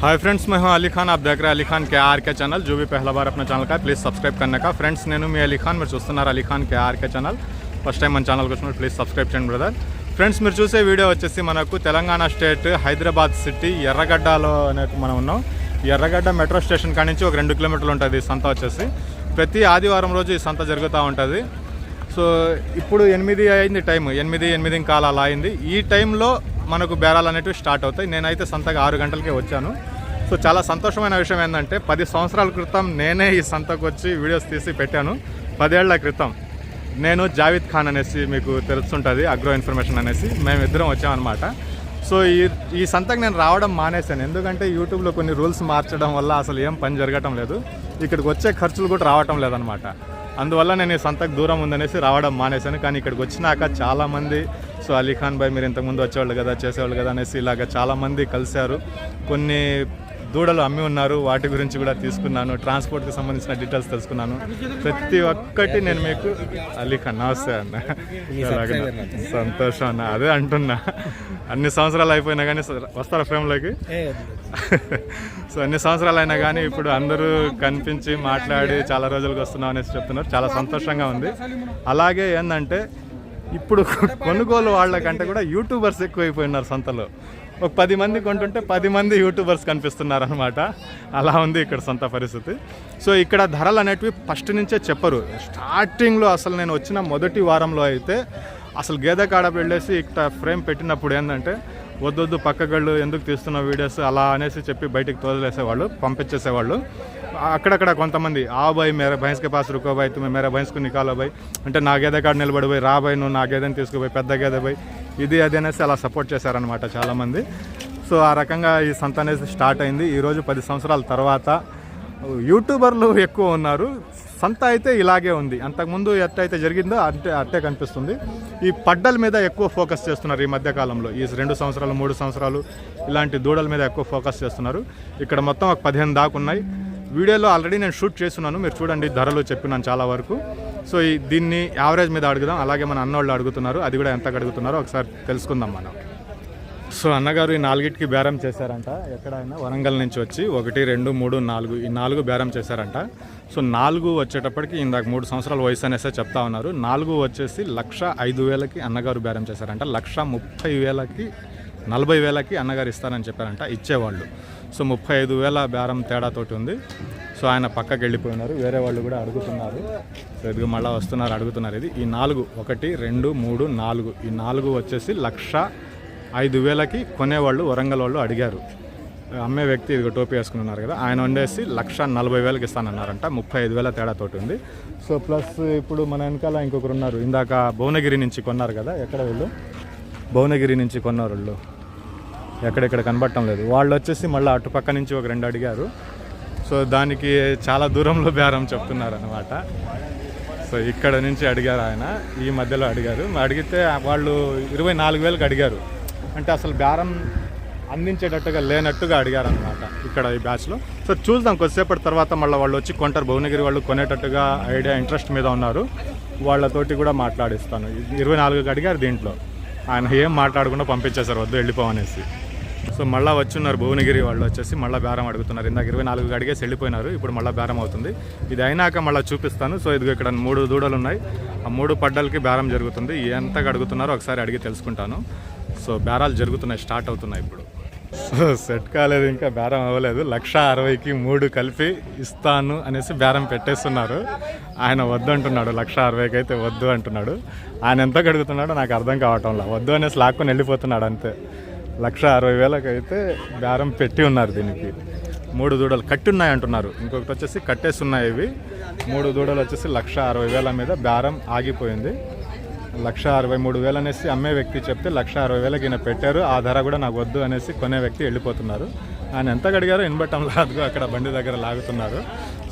Hi friends मैं हूं अली खान आप देख रहे हैं अली खान के आर के चैनल जो भी पहला बार अपना ఛానల్ का ప్లీజ్ సబ్స్క్రైబ్ करने का ఫ్రెండ్స్ నేను మీ అలీ ఖాన్ మీరు చూస్తున్నారు Ali Khan K RK channel first time మన ఛానల్కి వచ్చినప్పుడు ప్లీజ్ సబ్స్క్రైబ్ చేయండి బ్రదర్ ఫ్రెండ్స్ మీరు చూసే వీడియో వచ్చేసి మనకు తెలంగాణ స్టేట్ హైదరాబాద్ సిటీ ఎర్రగడ్డలో అనేది మనం ఉన్నాం ఈ ఎర్రగడ్డ మెట్రో స్టేషన్ కాడి నుంచి ఒక రెండు కిలోమీటర్లు ఉంటుంది ఈ సంత వచ్చేసి ప్రతి ఆదివారం రోజు ఈ సంత జరుగుతూ ఉంటుంది సో ఇప్పుడు ఎనిమిది అయింది టైం ఎనిమిది ఎనిమిది కాల అలా అయింది ఈ టైంలో మనకు బేరాలు అనేటివి స్టార్ట్ అవుతాయి. నేనైతే సంతగా ఆరు గంటలకే వచ్చాను. సో చాలా సంతోషమైన విషయం ఏంటంటే పది సంవత్సరాల క్రితం నేనే ఈ సంతకు వచ్చి వీడియోస్ తీసి పెట్టాను. పదేళ్ళ క్రితం నేను జావిద్ ఖాన్ అనేసి మీకు తెలుస్తుంటుంది అగ్రో ఇన్ఫర్మేషన్ అనేసి. మేము ఇద్దరం వచ్చామన్నమాట. సో ఈ ఈ సంతకు నేను రావడం మానేశాను. ఎందుకంటే యూట్యూబ్లో కొన్ని రూల్స్ మార్చడం వల్ల అసలు ఏం పని జరగటం లేదు. ఇక్కడికి వచ్చే ఖర్చులు కూడా రావటం లేదనమాట అందువల్ల నేను ఈ సంతకు దూరం ఉందనేసి రావడం మానేశాను. కానీ ఇక్కడికి వచ్చినాక చాలామంది సో అలీ ఖాన్ భాయ్ మీరు ఇంతకుముందు వచ్చేవాళ్ళు కదా చేసేవాళ్ళు కదా అనేసి ఇలాగ చాలామంది కలిశారు. కొన్ని దూడలు అమ్మి ఉన్నారు వాటి గురించి కూడా తీసుకున్నాను. ట్రాన్స్పోర్ట్కి సంబంధించిన డీటెయిల్స్ తెలుసుకున్నాను. ప్రతి ఒక్కటి నేను మీకు అలీ ఖాన్ నమస్తే అన్న. సంతోషం అన్న. అదే అంటున్నా. అన్ని సంవత్సరాలు అయిపోయినా కానీ వస్తారా ఫ్రేమ్లోకి? సో అన్ని సంవత్సరాలు అయినా కానీ ఇప్పుడు అందరూ కనిపించి మాట్లాడి చాలా రోజులకు వస్తున్నాం అనేసి చెప్తున్నారు. చాలా సంతోషంగా ఉంది. అలాగే ఏంటంటే ఇప్పుడు కొనుగోలు వాళ్ళకంటే కూడా యూట్యూబర్స్ ఎక్కువైపోయినారు సంతలో. ఒక పది మంది కొంటుంటే పది మంది యూట్యూబర్స్ కనిపిస్తున్నారు అనమాట అలా ఉంది ఇక్కడ సొంత పరిస్థితి. సో ఇక్కడ ధరలు అనేటివి ఫస్ట్ నుంచే చెప్పరు. స్టార్టింగ్లో అసలు నేను వచ్చిన మొదటి వారంలో అయితే అసలు గేదె కాడ వెళ్ళేసి ఇక్కడ ఫ్రేమ్ పెట్టినప్పుడు ఏంటంటే వద్దొద్దు పక్కగళ్ళు ఎందుకు తీస్తున్న వీడియోస్? అలా అనేసి చెప్పి బయటికి తోలేసేవాళ్ళు పంపించేసేవాళ్ళు. అక్కడక్కడ కొంతమంది ఆ బాయ్ మేర భయస్కే పాస్ రుకో బాయ్ తుమ్మే మేర భైంస్కు నికాలో బాయ్. అంటే నా గేదె కాడ నిలబడిపోయి రా బాయ్ నువ్వు నా గేదెని తీసుకుపోయి పెద్ద గేదె పోయి ఇది అది అనేసి అలా సపోర్ట్ చేశారనమాట చాలామంది. సో ఆ రకంగా ఈ సంత అనేది స్టార్ట్ అయింది. ఈరోజు పది సంవత్సరాల తర్వాత యూట్యూబర్లు ఎక్కువ ఉన్నారు. సంత అయితే ఇలాగే ఉంది. అంతకుముందు ఎట్టయితే జరిగిందో అంటే అట్టే కనిపిస్తుంది. ఈ పడ్డల మీద ఎక్కువ ఫోకస్ చేస్తున్నారు ఈ మధ్యకాలంలో ఈ రెండు సంవత్సరాలు మూడు సంవత్సరాలు ఇలాంటి దూడల మీద ఎక్కువ ఫోకస్ చేస్తున్నారు. ఇక్కడ మొత్తం ఒక పదిహేను దాకా ఉన్నాయి. వీడియోలో ఆల్రెడీ నేను షూట్ చేస్తున్నాను. మీరు చూడండి ధరలు చెప్పినాను చాలా వరకు. సో ఈ దీన్ని యావరేజ్ మీద అడుగుదాం. అలాగే మన అన్నోళ్ళు అడుగుతున్నారు. అది కూడా ఎంత అడుగుతున్నారో ఒకసారి తెలుసుకుందాం మనం. సో అన్నగారు ఈ నాలుగిటికి బేరం చేశారంట. ఎక్కడైనా? వరంగల్ నుంచి వచ్చి ఒకటి రెండు మూడు నాలుగు ఈ నాలుగు బేరం చేశారంట. సో నాలుగు వచ్చేటప్పటికి ఇందాక మూడు సంవత్సరాల వయసు అనేసే చెప్తా ఉన్నారు. నాలుగు వచ్చేసి లక్ష ఐదు వేలకి అన్నగారు బేరం చేశారంట. లక్ష ముప్పై వేలకి నలభై వేలకి అన్నగారు ఇస్తారని చెప్పారంట ఇచ్చేవాళ్ళు. సో ముప్పై ఐదు వేల బేరం తేడాతోటి ఉంది. సో ఆయన పక్కకి వెళ్ళిపోయినారు వేరే వాళ్ళు కూడా అడుగుతున్నారు. సో ఇదిగో మళ్ళీ వస్తున్నారు అడుగుతున్నారు. ఇది ఈ నాలుగు ఒకటి రెండు మూడు నాలుగు. ఈ నాలుగు వచ్చేసి లక్ష ఐదు వేలకి కొనేవాళ్ళు వరంగల్ వాళ్ళు అడిగారు. అమ్మే వ్యక్తి ఇదిగో టోపీ వేసుకుని ఉన్నారు కదా ఆయన వండేసి లక్ష నలభై వేలకి ఇస్తానన్నారంట ముప్పై ఐదు వేల తేడాతోటి ఉంది. సో ప్లస్ ఇప్పుడు మన వెనకాల ఇంకొకరు ఉన్నారు ఇందాక భువనగిరి నుంచి కొన్నారు కదా ఎక్కడ వీళ్ళు? భువనగిరి నుంచి కొన్నారు వాళ్ళు. ఎక్కడెక్కడ కనబడటం లేదు. వాళ్ళు వచ్చేసి మళ్ళీ అటుపక్క నుంచి ఒక రెండు అడిగారు. సో దానికి చాలా దూరంలో బేరం చెప్తున్నారు అనమాట సో ఇక్కడ నుంచి అడిగారు ఆయన. ఈ మధ్యలో అడిగారు. అడిగితే వాళ్ళు ఇరవై నాలుగు వేలకు అడిగారు. అంటే అసలు బేరం అందించేటట్టుగా లేనట్టుగా అడిగారు అనమాట ఇక్కడ ఈ బ్యాచ్లో. సో చూద్దాం కొద్దిసేపటి తర్వాత మళ్ళీ వాళ్ళు వచ్చి కొంటారు. భువనగిరి వాళ్ళు కొనేటట్టుగా ఐడియా ఇంట్రెస్ట్ మీద ఉన్నారు. వాళ్ళతోటి కూడా మాట్లాడిస్తాను. ఇరవై నాలుగుకి అడిగారు దీంట్లో. ఆయన ఏం మాట్లాడకుండా పంపించేశారు వద్దు వెళ్ళిపోవనేసి సో మళ్ళీ వచ్చున్నారు భువనగిరి వాళ్ళు వచ్చేసి మళ్ళీ బేరం అడుగుతున్నారు. ఇందాక ఇరవై నాలుగు అడిగేసి వెళ్ళిపోయినారు. ఇప్పుడు మళ్ళీ బేరం అవుతుంది. ఇది అయినాక మళ్ళీ చూపిస్తాను. సో ఇదిగో ఇక్కడ మూడు దూడలు ఉన్నాయి ఆ మూడు పడ్డలకి బేరం జరుగుతుంది. ఎంతగా అడుగుతున్నారో ఒకసారి అడిగి తెలుసుకుంటాను. సో బేరాలు జరుగుతున్నాయి స్టార్ట్ అవుతున్నాయి ఇప్పుడు. సో సెట్ కాలేదు ఇంకా బేరం అవ్వలేదు. లక్ష అరవైకి మూడు కలిపి ఇస్తాను అనేసి బేరం పెట్టేస్తున్నారు. ఆయన వద్దు అంటున్నాడు. లక్ష అరవైకి అయితే వద్దు అంటున్నాడు. ఆయన ఎంత కడుగుతున్నాడో నాకు అర్థం కావటంలా. వద్దు అనేసి లాక్కొని వెళ్ళిపోతున్నాడు అంతే. లక్ష అరవై వేలకు అయితే బేరం పెట్టి ఉన్నారు దీనికి. మూడు దూడలు కట్టి ఉన్నాయి అంటున్నారు. ఇంకొకటి వచ్చేసి కట్టేసి ఉన్నాయి ఇవి. మూడు దూడలు వచ్చేసి లక్ష అరవై వేల మీద బేరం ఆగిపోయింది. లక్ష అరవై మూడు వేలు అనేసి అమ్మే వ్యక్తి చెప్తే లక్ష అరవై వేలకి ఈయన పెట్టారు. ఆ ధర కూడా నాకు వద్దు అనేసి కొనే వ్యక్తి వెళ్ళిపోతున్నారు. ఆయన ఎంత అడిగారో ఇన్బట్టం లాదుగా అక్కడ బండి దగ్గర లాగుతున్నారు.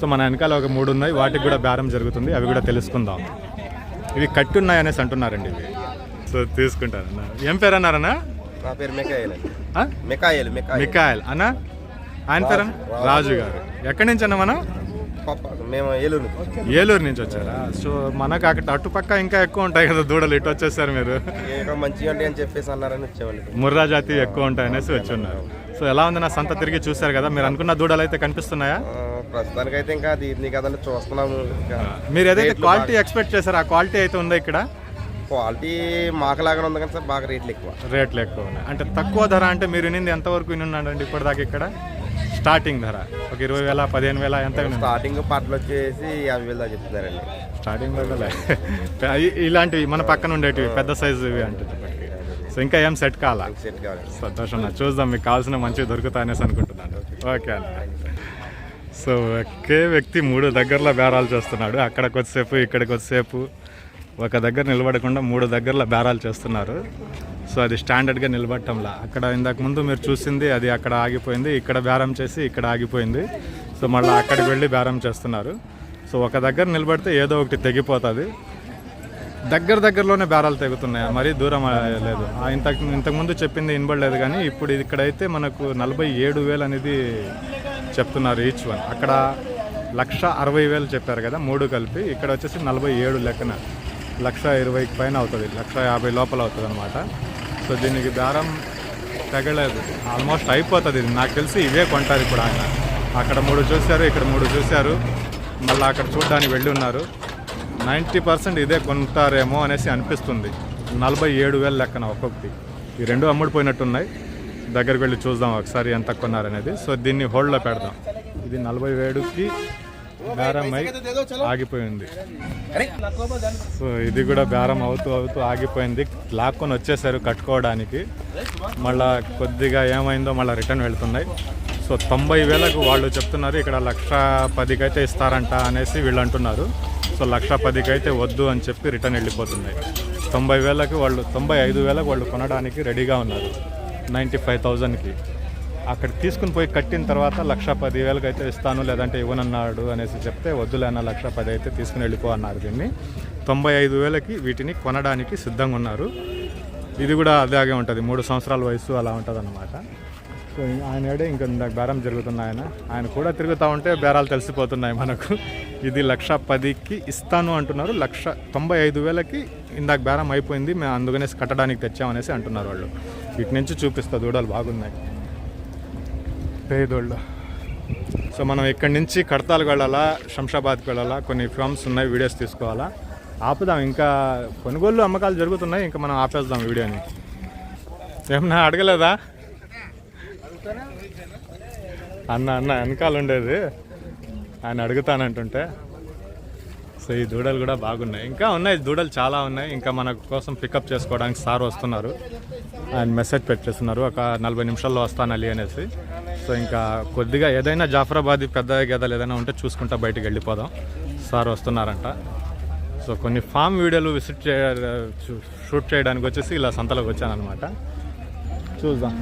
సో మన వెనకాల ఒక మూడు ఉన్నాయి. వాటికి కూడా బేరం జరుగుతుంది. అవి కూడా తెలుసుకుందాం. ఇవి కట్టున్నాయి అనేసి అంటున్నారండి ఇవి. సో తీసుకుంటారన్న. ఏం పేరు అన్నారన్నా? నా పేరు మికాయల్? మికాయల్ అన్న ఆయన పేరు రాజు గారు. ఎక్కడి నుంచి అన్న మనం? మేము ఏలూరు. ఏలూరు నుంచి వచ్చారా? సో మనకు అక్కడ అటుపక్క ఇంకా ఎక్కువ ఉంటాయి కదా దూడలు ఇటు వచ్చేసారు మీరు. మంచిగా ఉంటాయి అని చెప్పేసి అన్నారని వచ్చేవాళ్ళు. ముర్రా జాతి ఎక్కువ ఉంటాయి అనేసి వచ్చి ఉన్నారు. సో ఎలా ఉంది నా సంత తిరిగి చూశారు కదా మీరు అనుకున్న దూడలు అయితే కనిపిస్తున్నాయా? ఆ, ప్రస్తుతానికైతే ఇంకా ఇది కదండి చూస్తున్నాము. మీరు ఏదైతే క్వాలిటీ ఎక్స్పెక్ట్ చేశారో ఆ క్వాలిటీ అయితే ఉందా ఇక్కడ? క్వాలిటీ మాకలాగానే ఉంది కానీ సార్ బాగా రేట్లు ఎక్కువ. రేట్లు ఎక్కువ ఉన్నాయి. అంటే తక్కువ ధర అంటే మీరు వినింది ఎంతవరకు వినున్నాడండి ఇప్పటిదాకా ఇక్కడ? స్టార్టింగ్ ధర. ఒక ఇరవై వేల పదిహేను వేల ఎంత స్టార్టింగ్ పట్లు వచ్చేసి యాభై వేలు చెప్తున్నారండి. స్టార్టింగ్ ఇలాంటివి మన పక్కన ఉండేటివి పెద్ద సైజు ఇవి అంటే. సో ఇంకా ఏం సెట్ కావాలా సెట్ కావాలి సంతోషం. చూద్దాం మీకు కావాల్సిన మంచివి దొరుకుతాయనేసి అనుకుంటున్నాను. ఓకే. అన్న సో ఒకే వ్యక్తి మూడు దగ్గరలో బేరాలు చేస్తున్నాడు. అక్కడ కొద్దిసేపు ఇక్కడికి కొద్దిసేపు. ఒక దగ్గర నిలబడకుండా మూడు దగ్గరలో బేరాలు చేస్తున్నారు. సో అది స్టాండర్డ్గా నిలబడటంలా. అక్కడ ఇందాక ముందు మీరు చూసింది అది అక్కడ ఆగిపోయింది ఇక్కడ బేరం చేసి ఇక్కడ ఆగిపోయింది. సో మళ్ళీ అక్కడికి వెళ్ళి బేరం చేస్తున్నారు. సో ఒక దగ్గర నిలబడితే ఏదో ఒకటి తెగిపోతుంది. దగ్గర దగ్గరలోనే బేరాలు తెగుతున్నాయి? మరీ దూరం లేదు. ఇంతకు ఇంతకుముందు చెప్పింది వినబడలేదు కానీ ఇప్పుడు ఇక్కడైతే మనకు నలభై ఏడు వేలు అనేది చెప్తున్నారు ఈచ్ వన్ అక్కడ లక్ష అరవై వేలు చెప్పారు కదా మూడు కలిపి. ఇక్కడ వచ్చేసి నలభై ఏడు లెక్కన. లక్ష ఇరవైకి పైన అవుతుంది లక్ష యాభై లోపల అవుతుంది అనమాట సో దీనికి దారం తగలేదు ఆల్మోస్ట్ అయిపోతుంది ఇది. నాకు తెలిసి ఇవే కొంటారు ఇప్పుడు ఆయన. అక్కడ మూడు చూశారు ఇక్కడ మూడు చూశారు మళ్ళీ అక్కడ చూడడానికి వెళ్ళి ఉన్నారు. నైంటీ పర్సెంట్ ఇదే కొంటారేమో అనేసి అనిపిస్తుంది. నలభై ఏడు వేల లెక్కన ఒక్కొక్కటి. ఈ రెండు అమ్ముడిపోయినట్టున్నాయి. దగ్గరికి వెళ్ళి చూద్దాం ఒకసారి ఎంత కొన్నారనేది. సో దీన్ని హోల్డ్లో పెడదాం. ఇది నలభై ఏడుకి బేరం అయి ఆగిపోయింది. సో ఇది కూడా బేరం అవుతూ అవుతూ ఆగిపోయింది. లాక్కొని వచ్చేసారు కట్టుకోవడానికి. మళ్ళా కొద్దిగా ఏమైందో మళ్ళీ రిటర్న్ వెళ్తున్నాయి. సో తొంభై వేలకు వాళ్ళు చెప్తున్నారు ఇక్కడ లక్ష పదికి అయితే ఇస్తారంట అనేసి వీళ్ళు అంటున్నారు. సో లక్ష పదికి అయితే వద్దు అని చెప్పి రిటర్న్ వెళ్ళిపోతున్నాయి. తొంభై వేలకు వాళ్ళు తొంభై ఐదు వేలకు వాళ్ళు కొనడానికి రెడీగా ఉన్నారు. నైంటీ ఫైవ్ థౌజండ్కి. అక్కడ తీసుకుని పోయి కట్టిన తర్వాత లక్ష పదివేలకు అయితే ఇస్తాను లేదంటే ఇవ్వనన్నాడు అనేసి చెప్తే వద్దులేనా లక్ష పది అయితే తీసుకుని వెళ్ళిపో అన్నారు దీన్ని. తొంభై ఐదు వేలకి వీటిని కొనడానికి సిద్ధంగా ఉన్నారు. ఇది కూడా అదాగే ఉంటుంది మూడు సంవత్సరాల వయసు అలా ఉంటుంది అన్నమాట సో ఆయన ఏడే ఇంకా బేరం జరుగుతుంది ఆయన ఆయన కూడా తిరుగుతూ ఉంటే బేరాలు తెలిసిపోతున్నాయి మనకు. ఇది లక్ష పదికి ఇస్తాను అంటున్నారు లక్ష తొంభై ఐదు వేలకి ఇందాక బేరం అయిపోయింది మేము అందుకనేసి కట్టడానికి తెచ్చామనేసి అంటున్నారు వాళ్ళు. వీటి నుంచి చూపిస్తా దూడలు బాగున్నాయి. పేదోళ్ళు సో మనం ఇక్కడి నుంచి కడతాలకు వెళ్ళాలా శంషాబాద్కి వెళ్ళాలా కొన్ని ఫిల్మ్స్ ఉన్నాయి వీడియోస్ తీసుకోవాలా. ఆపుదాం ఇంకా కొనుగోలు అమ్మకాలు జరుగుతున్నాయి ఇంకా మనం ఆపేద్దాం వీడియోని. ఏమన్నా అడగలేదా? అన్న అన్న వెనకాల ఉండేది. ఆయన అడుగుతానంటుంటే సో ఈ దూడలు కూడా బాగున్నాయి. ఇంకా ఉన్నాయి దూడలు చాలా ఉన్నాయి. ఇంకా మన కోసం పికప్ చేసుకోవడానికి సార్ వస్తున్నారు. ఆయన మెసేజ్ పెట్టేస్తున్నారు. ఒక నలభై నిమిషాల్లో వస్తానలి అనేసి. సో ఇంకా కొద్దిగా ఏదైనా జాఫరాబాద్ పెద్ద గేదెలు ఏదైనా ఉంటే చూసుకుంటా బయటికి వెళ్ళిపోదాం. సార్ వస్తున్నారంట. సో కొన్ని ఫామ్ వీడియోలు విజిట్ చేయ షూట్ చేయడానికి వచ్చేసి ఇలా సంతలోకి వచ్చాను అనమాట చూద్దాం.